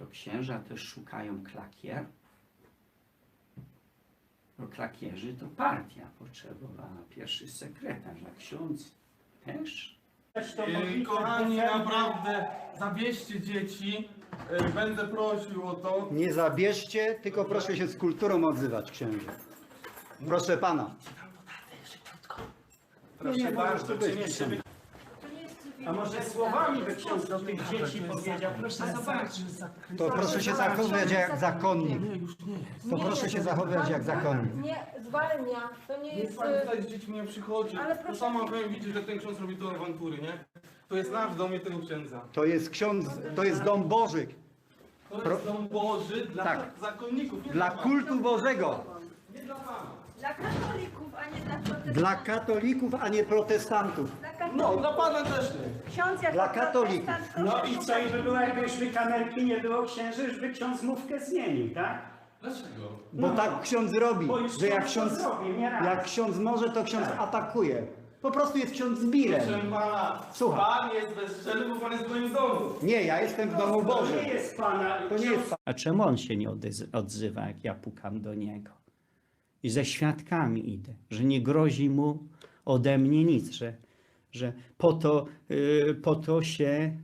to księża też szukają klakier. Bo klakierzy to partia potrzebowała, pierwszy sekretarz, a ksiądz też. Ej, Kochani, naprawdę, zabierzcie dzieci. Ej, Będę prosił o to. Nie zabierzcie, tylko proszę się z kulturą odzywać, księże. Proszę pana. Proszę bardzo, być, czy nie, księże. żeby... A może słowami by ksiądz do tych dzieci powiedział, proszę zobaczyć. To proszę się zachowywać jak zakonnik. To proszę się zachowywać jak zakonnik. Nie zwalnia, to nie Niech jest... pani y, tutaj z dziećmi nie przychodzi. Ale To proszę- sama powiem widzieć, że ten ksiądz robi tu awantury, nie? To jest nasz dom, nie tego księdza. To jest ksiądz, to jest dom Boży. To Pro- jest dom Boży dla Tak. zakonników, nie Dla kultu Bożego. Nie dla pana. Dla katolików, a nie dla protestantów. Dla katolików, a nie protestantów. Dla. No, dla pana też nie. Ksiądz jako Dla katolików. protestant, No i co, i by było, jakby już by kamerki nie było księży, już by ksiądz mówkę zmienił, tak? Dlaczego? Bo tak ksiądz robi, Bo już że jak ksiądz to ksiądz, zrobił, nie raz. jak ksiądz może, to ksiądz atakuje. Po prostu jest ksiądz zbirem. Proszę pana, Słucham. pan jest bezczelny, bo pan jest w moim domu. Nie, ja jestem w domu To Bożym. nie jest pana... To nie jest A czemu on się nie odzywa, jak ja pukam do niego? I ze świadkami idę, że nie grozi mu ode mnie nic, że, że po, to, yy, po to się,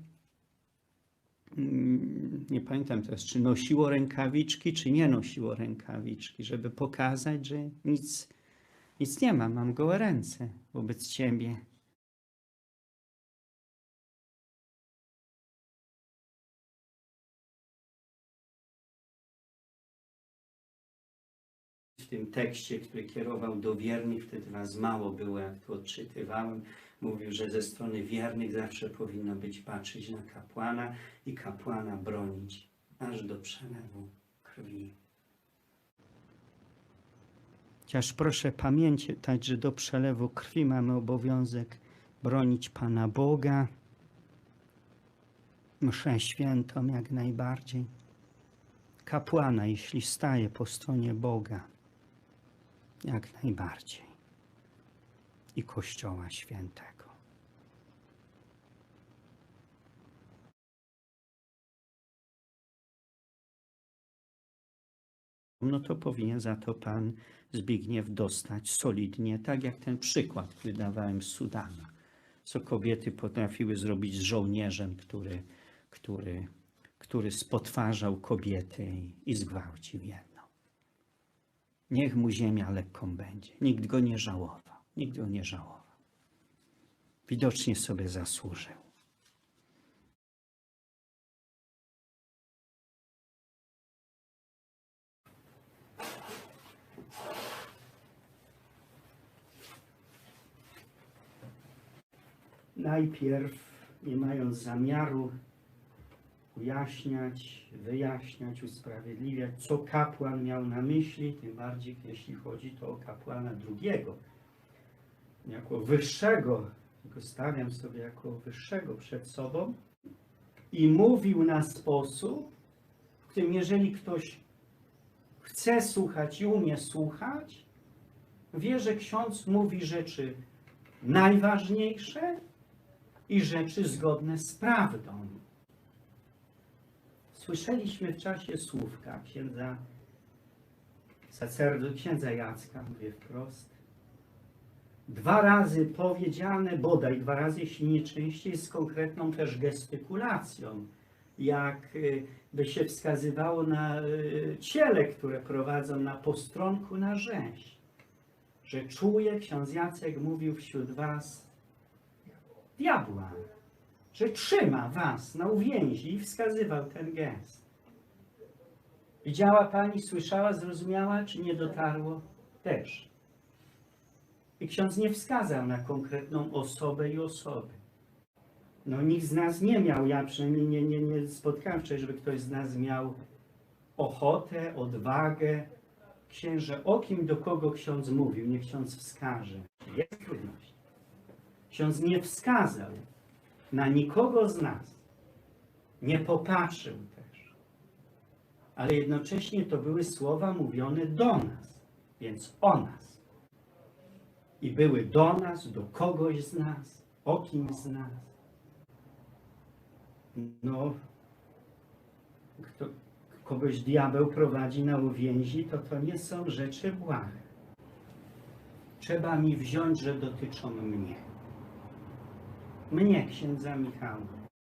mm, nie pamiętam teraz, czy nosiło rękawiczki, czy nie nosiło rękawiczki, żeby pokazać, że nic, nic nie ma, mam gołe ręce wobec ciebie. w tym tekście, który kierował do wiernych, wtedy was mało było, jak to odczytywałem, mówił, że ze strony wiernych zawsze powinno być patrzeć na kapłana i kapłana bronić aż do przelewu krwi. Chociaż proszę pamiętać, że do przelewu krwi mamy obowiązek bronić Pana Boga, mszę świętą jak najbardziej, kapłana, jeśli staje po stronie Boga, jak najbardziej, i Kościoła Świętego. No to powinien za to pan Zbigniew dostać solidnie, tak jak ten przykład, który dawałem z Sudana, co kobiety potrafiły zrobić z żołnierzem, który, który, który spotwarzał kobiety i, i zgwałcił jedną. Niech mu ziemia lekką będzie. Nikt go nie żałował. Nikt go nie żałował. Widocznie sobie zasłużył. Najpierw, nie mając zamiaru ujaśniać, wyjaśniać, usprawiedliwiać, co kapłan miał na myśli, tym bardziej jeśli chodzi to o kapłana drugiego, jako wyższego, go stawiam sobie jako wyższego przed sobą. I mówił na sposób, w którym jeżeli ktoś chce słuchać i umie słuchać, wie, że ksiądz mówi rzeczy najważniejsze i rzeczy zgodne z prawdą. Słyszeliśmy w czasie słówka księdza księdza Jacka, mówię wprost, dwa razy powiedziane, bodaj dwa razy, jeśli nie częściej, z konkretną też gestykulacją, jak y, się wskazywało na y, ciele, które prowadzą na postronku na rzeź. Że czuje, ksiądz Jacek mówił wśród was diabła, że trzyma was na uwięzi i wskazywał ten gest. Widziała pani, słyszała, zrozumiała, czy nie dotarło? Też. I ksiądz nie wskazał na konkretną osobę i osoby. No nikt z nas nie miał, ja przynajmniej nie, nie, nie spotkałem wcześniej, żeby ktoś z nas miał ochotę, odwagę. Księże, o kim, do kogo ksiądz mówił, niech ksiądz wskaże. Jest trudność. Ksiądz nie wskazał na nikogo z nas. Nie popatrzył też. Ale jednocześnie to były słowa mówione do nas, więc o nas. I były do nas, do kogoś z nas, o kimś z nas. No, kto, kogoś diabeł prowadzi na uwięzi, to to nie są rzeczy błahe. Trzeba mi wziąć, że dotyczą mnie. Mnie, księdza Michała.